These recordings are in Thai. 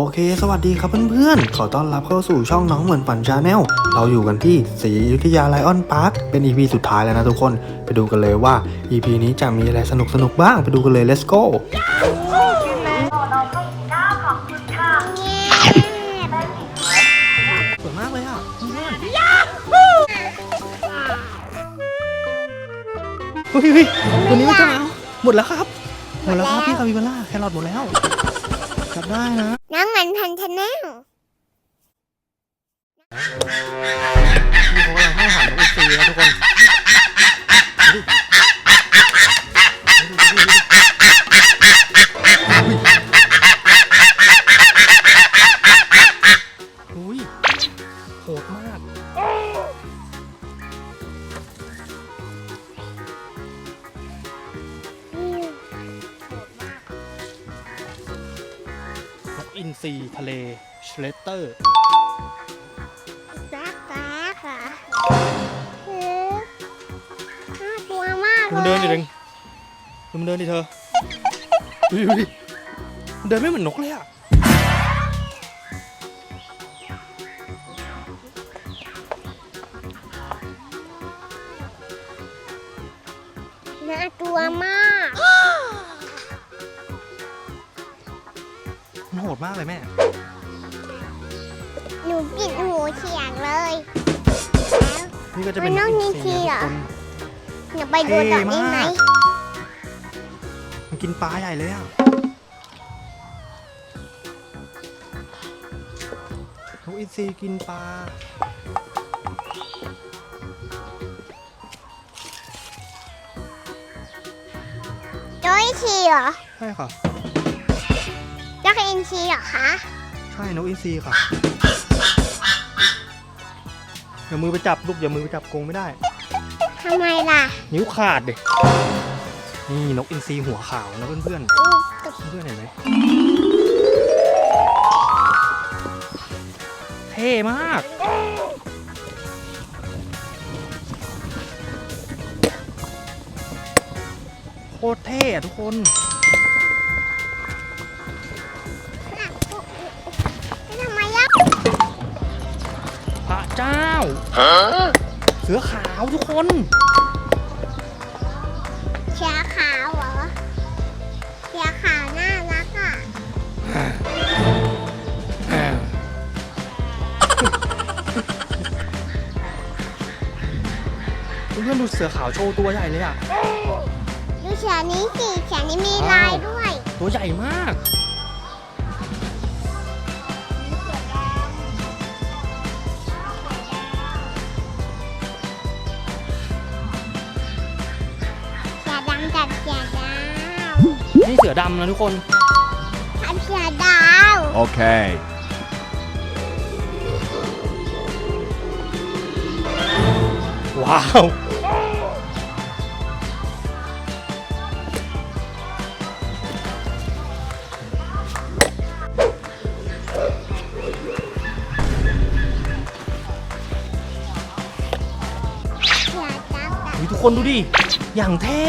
โอเค สวัสดีครับเพื่อนๆ ขอต้อนรับเข้าสู่ช่องน้องเหมือนฝันชาแนล เราอยู่กันที่ศรีอยุธยาไลออนพาร์ค เป็น EP สุดท้ายแล้วนะทุกคน ไปดูกันเลยว่า EP นี้จะมีอะไรสนุกๆบ้าง ไปดูกันเลย let's go สวยมากเลยอะเพื่อนเฮ้ยเฮ้ยตัวนี้มันจะมาหมดแล้วครับ หมดแล้วครับพี่คาบิบาร่าแครอทหมดแล้ว ได้นะ น้องเหมือนพันธแนลนี่เขากำลังให้อาหารนกอินทรีนะทุกคน อินทรีทะเลเชลเตอร์รักรักอะคือน่ากลัวมากดูมันเลเดินยดิเองดูมันเดินดิเธอดูดิดูดิมันเดินไม่เหมือนนกเลย มันโหดมากเลยแม่ หนูกินหูเฉียงเลย นี่ก็จะเป็นมันนกอิอินทรีทเหรอทุกคนหนูไปดูต่อได้ไหมเท่มากมันกินปลาใหญ่เลยอะ นกอินทรีกินปลา โจ้ยชีเหรอ ใช่ค่ะ จักรอินชีเหรอคะ ใช่นกอินทรีค่ะอย่ามือไปจับลูกอย่ามือไปจับกรงไม่ได้ ทำไมล่ะนิ้วขาดเด็นี่นกอินทรีหัวขาวนะเพื่อนอู้กับๆเพื่อนๆเห็นไหมเท่มาก โคตรเท่อะทุกคน เสือขาวทุกคนเชียร์ขาวเหรอเชียร์ขาวน่ารักอะเพื่อนๆดูเสือขาวโชว์ตัวใหญ่เลยอะดูเชียร์นี้สิเชียร์นี้มีลายด้วย ตัวใหญ่มาก นี่เสือดำนะทุกคนกับเชียร์ดาว Okay. ว้าวเชียร์ดำกับอุ๊ยทุกคนดูดิ อย่างเท่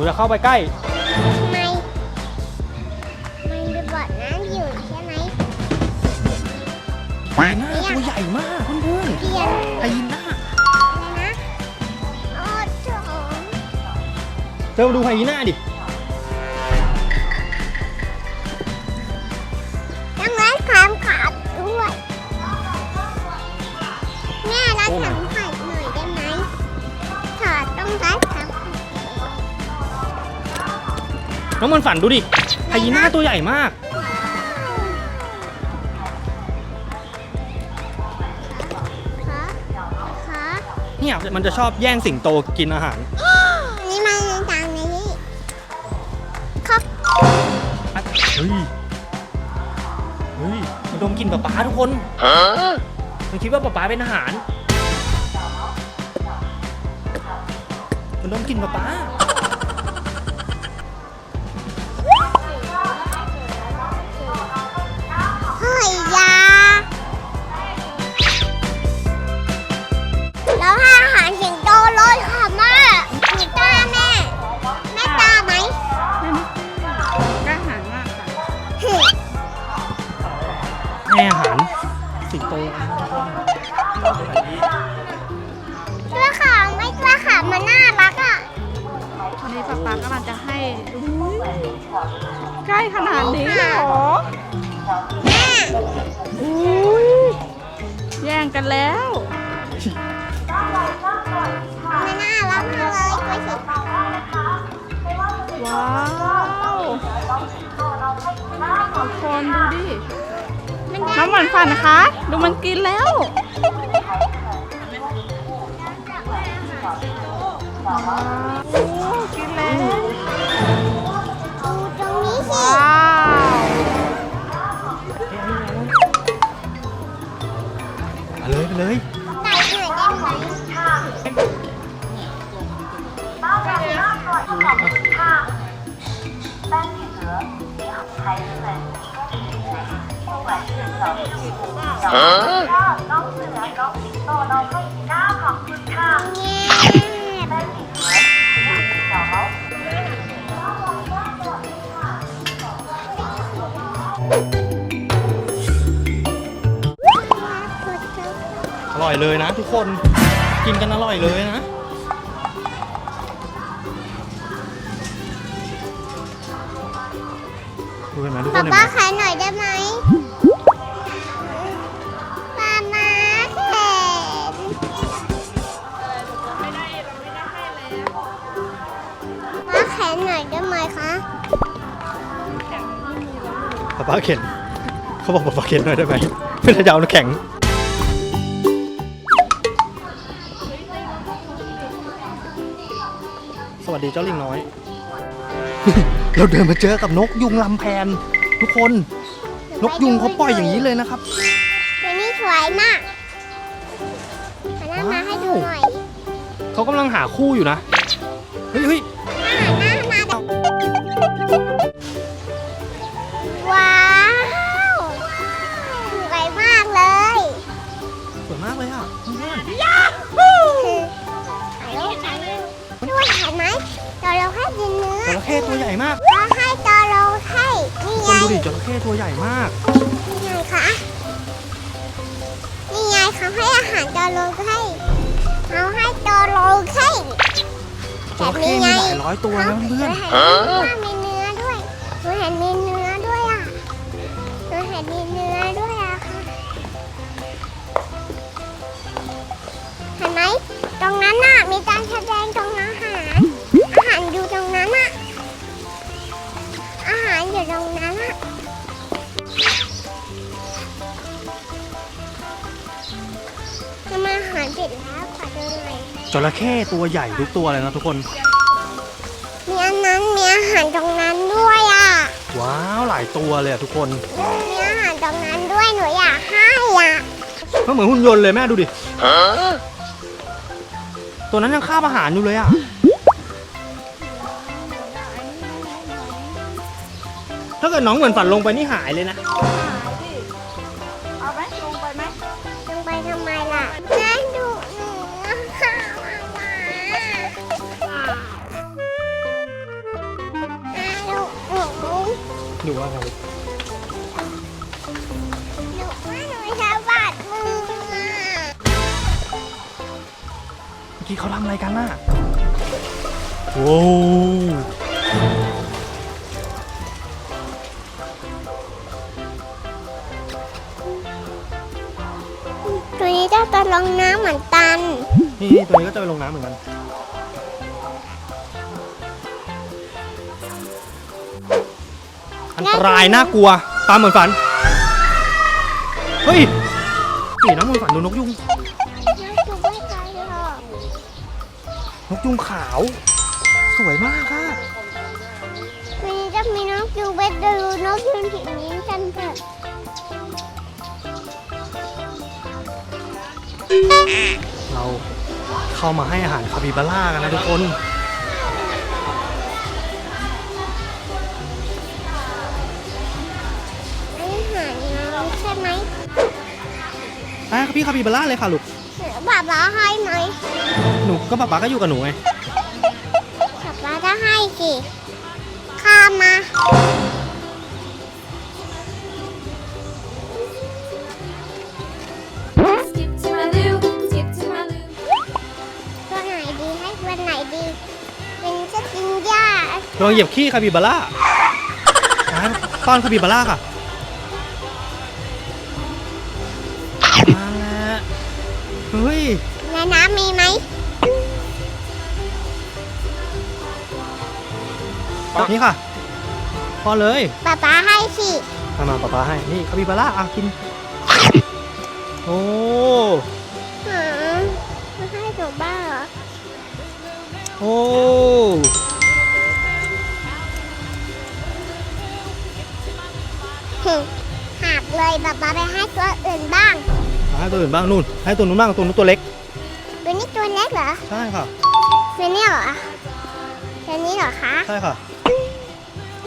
นูจะเข้าไปใกล้ทำไมมันดูบอดน้ำอยู่ใช่ไหมไฮยีน่าตัวใหญ่มากเพื่อนเพียนๆไฮยีน่าอะไรนะโอ้โถ เธอมาดูไฮยีน่าดิ น้องมันฝันดูดิไฮยีน่าตัวใหญ่มากขอขอเนี่ยมันจะชอบแย่งสิงโตกินอาหารอันนี้มาในทางนี้ครับอะเฮ้ย เฮ้ย มันดมกลินป๊าป๊าทุกคน มันคิดว่าป๊าป๊าเป็นอาหาร มันดมกลินป๊าป๊า ผ้าหารสิงโตเลยค่ะแม่กีตาร์แม่ แม่ตาไหมกล้าหาญมากค่ะแม่อาหารสิงโตตัวขาไม่ตัวขามันน่ารักอะวันนี้ป๊าป๊ากำลังจะให้ใกล้ขนาดนี้เลยเหรอแย่งกันแล้ว ว้าวทุกคนดูดิมันน้ำหวานฝันนะคะ ดูมันกินแล้วว้าวโอ้กินแล้วดูตรงนี้สิว้าวมาเลยไปเลย ไก่หน่อยได้ไหมอร่อยเลยนะทุกคน กินกันอร่อยเลยนะ ป๊าป๊าเข็นเขาบอกป๊าป๊าเข็นหน่อยได้ไหมไม่ได้จะเอาน้ำแข็งสวัสดีเจ้าลิงน้อย เราเดินมาเจอกับนกยุงลำแพน ทุกคน นกยุงเขาปล่อยอย่างนี้เลยนะครับตัวนี้สวยมากหันหน้ามาให้ดูหน่อย เขากำลังหาคู่อยู่นะ เฮ้ยเฮ้ย ไหมจระเข้กินเนื้อจระเข้ตัวใหญ่มากเราให้จระเข้นี่คไงนดูดิจระเข้ตัวใหญ่มาก นี่ไงคะนี่ไงเขาให้อาหารจระเข้เขาให้จระเข้จระเข้มีหลายร้อยตัวนะเพื่อน หนูเห็นว่ามีเนื้อด้วยหนูเห็นมีเนื้อ จระเข้ตัวใหญ่ทุกตัวเลยนะทุกคน มีอันนั้นมีอาหารตรงนั้นด้วยอะ ว้าวหลายตัวเลยอะทุกคน มีอาหารตรงนั้นด้วยหนูอยากให้อะก็เหมือนหุ่นยนต์เลยแม่ดูดิ ตัวนั้นยังคาบอาหารอยู่เลยอะถ้าเกิดน้องเหมือนฝันลงไปนี่หายเลยนะ ว่าไงหนูว่าหนูสะบัดมืออะเมื่อกี้เขาทำอะไรกันน่ะโว้วตัวนี้จะตะลงน้ำเหมือนตันนี่ตัวนี้ก็จะไปลงน้ำเหมือนกัน อันตรายน่ากลัว ตามเหมือนฝัน เฮ้ยนี่น้ำเหมือนฝันดูนกยุงน้ำจุไม่ตายหรอกนกยุงขาว สวยมากค่ะวันนี้จะมีนกยูงไปดูนกยูงผีนี้กันเถอะเราเข้ามาให้อาหารคาปิบาร่ากันนะทุกคน พี่คาปิบาร่าเลยค่ะลูกหรือป๊าป๊าให้ไหมหนูก็ป๊าป๊าก็อยู่กับหนูไงป๊าป๊าจะให้สิข้ามมา Skip to my loo, skip to my loo. ตัวไหนดีให้ตัวไหนดีเป็นจะกินหญ้าลองเหยียบขี้คาปิบาร่าเต้อนคาบิบาร่าค่ะมาแล้ว เฮ้ย ในน้ำมีไหมนี่ค่ะ พอเลยป๊าป๊าให้สิมามาป๊าป๊าให้ นี่คาบิบาร่าอะกิน โอ้ หืมไม่ให้หนูบ้างเหรอโอ้ หึหักเลยป๊าป๊าไปให้ตัวอื่นบ้างมา ให้ตัวอื่นบ้างนู่น ให้ตัวนู้นบ้างตัวนู้นตัวเล็ก ตัวนี้ตัวเล็กเหรอใช่ค่ะตัวนี้เหรอตัวนี้เหรอคะใช่ค่ะ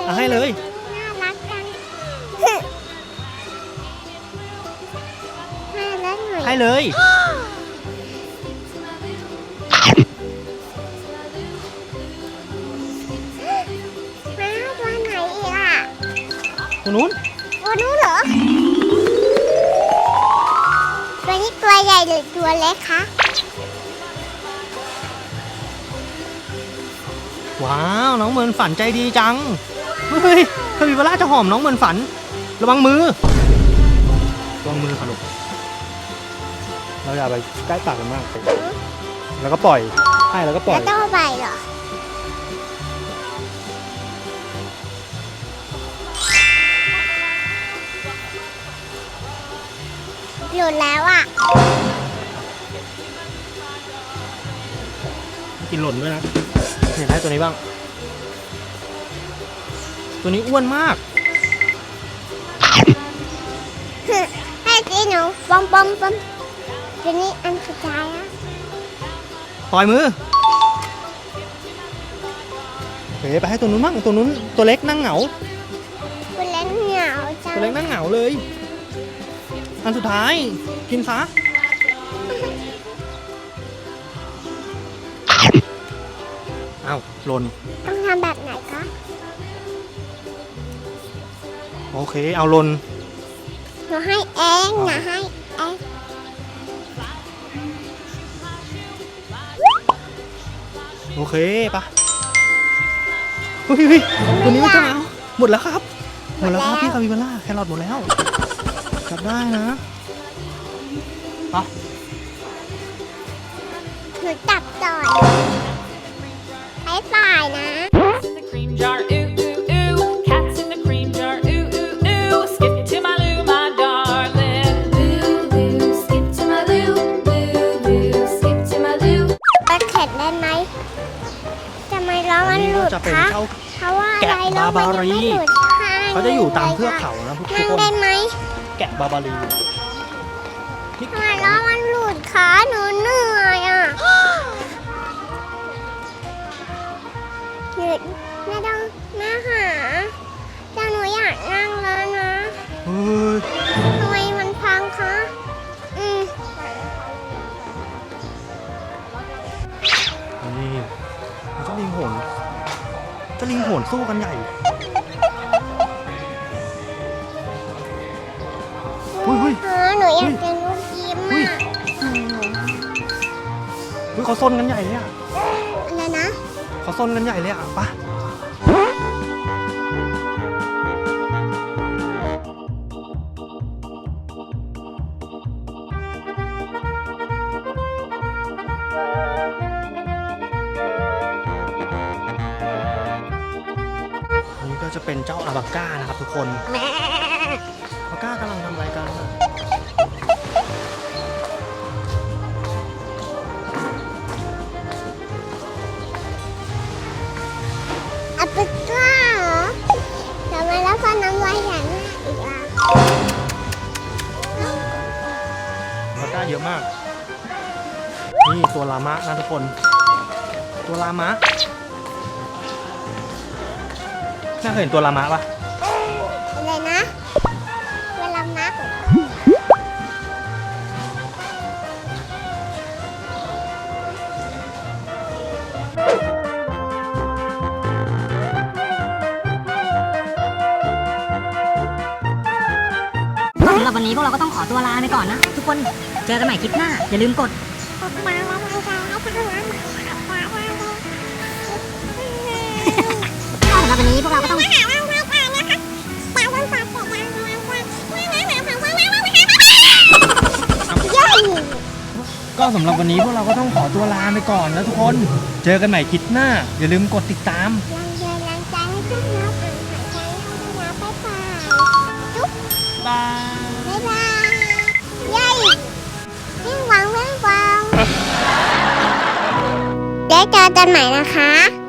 อะให้เลยน่ารักจังหึให้แล้วหน่อยให้เลยมาตัวไหนอีกอะตัวนู้นตัวนู้นเหรอ ตัวนี้ตัวใหญ่หรือตัวเล็กคะ ว้าวน้องเหมือนฝันใจดีจัง เฮ้ยคาบิบาร่าจะหอมน้องเหมือนฝัน ระวังมือ ระวังมือค่ะลูกเราอย่าไปใกล้ปากกันมาก แล้วก็ปล่อย ให้แล้วก็ปล่อแล้ยว ต้องไปเหรอ หลุดแล้วอะ กินหล่นด้วยนะเห็นให้ตัวนี้บ้าง ตัวนี้อ้วนมาก ให้จีหนูปอมปอมปอมทีนี้อันสุดท้ายอะปล่อยมือเฮ้ยไปให้ตัวนู้นบ้างตัวนู้นตัวเล็กนั่งเหงา คุณเล่นเหนียวจังตัวเล็กนั่งเหงาเลย อันสุดท้าย กินซะเอ้าหล่นต้องทำแบบไหนคะโอเค เอาหล่นหนูให้เองนะให้เองโอเคปะเฮ้ยเฮ้ยตัวนี้มันจะมาเอาหมดแล้วครับ หมดแล้วครับพี่คาบิบาร่าแครอทหมดแล้ว จับได้นะปะหนูจับต่อยให้ฝ่ายนะ in the cream jar, ooh, ooh, ooh. Cats in the cream jar, ooh, ooh, ooh. Skip to my loo, my darling. Loo, loo, skip to my loo. Loo, loo, skip to my loo. ไปเข็ดได้ไหมทำไมล้อมันนี่หลุก็ดจะเป็นคะ เจ้า เพราะว่าอะไรแกะล้อบามันบายังรีไม่หลุดข้งเขาจะอยู่ตามลเทือกค่ะเขานะทุกนั่งคนได้ไหม แกะบาบารีนี่ทำไมล้อมันหลุดขาหนูเหนื่อยอะหยุดไม่ต้องมาหาแต่หนูอยากนั่งแล้วนะเฮ้ยทำไมมันพังคะอืมนี่เจ้าลิงโหนเจ้าลิงโหนสู้กันใหญ่ อหนูอยากจะนุดยิ้มเฮ้ยอะเฮ้ยเขาซนกันใหญ่เลยอะอะไรนะเขาซนกันใหญ่เลยอะไปะนี่ก็จะเป็นเจ้าอาบาก้านะครับทุกคนอาบาก้ากำลังทำรายการอะ กอะอาบาก้าเยอะมาก นี่ตัวลามะนะทุกคน ตัวลามะ น่าเคยเห็นตัวลามะปะับวันนี้พวกเราก็ต้องขอตัวลาไปก่อนนะ ทุกคน เจอกันใหม่คลิปหน้า อย่าลืมกด สำหรับวันนี้พวกเราก็ต้อง ก็สำหรับวันนี้พวกเราก็ต้องขอตัวลาไปก่อนนะทุกคน เจอกันใหม่คลิปหน้า อย่าลืมกดติดตาม เจอกันใหม่นะคะ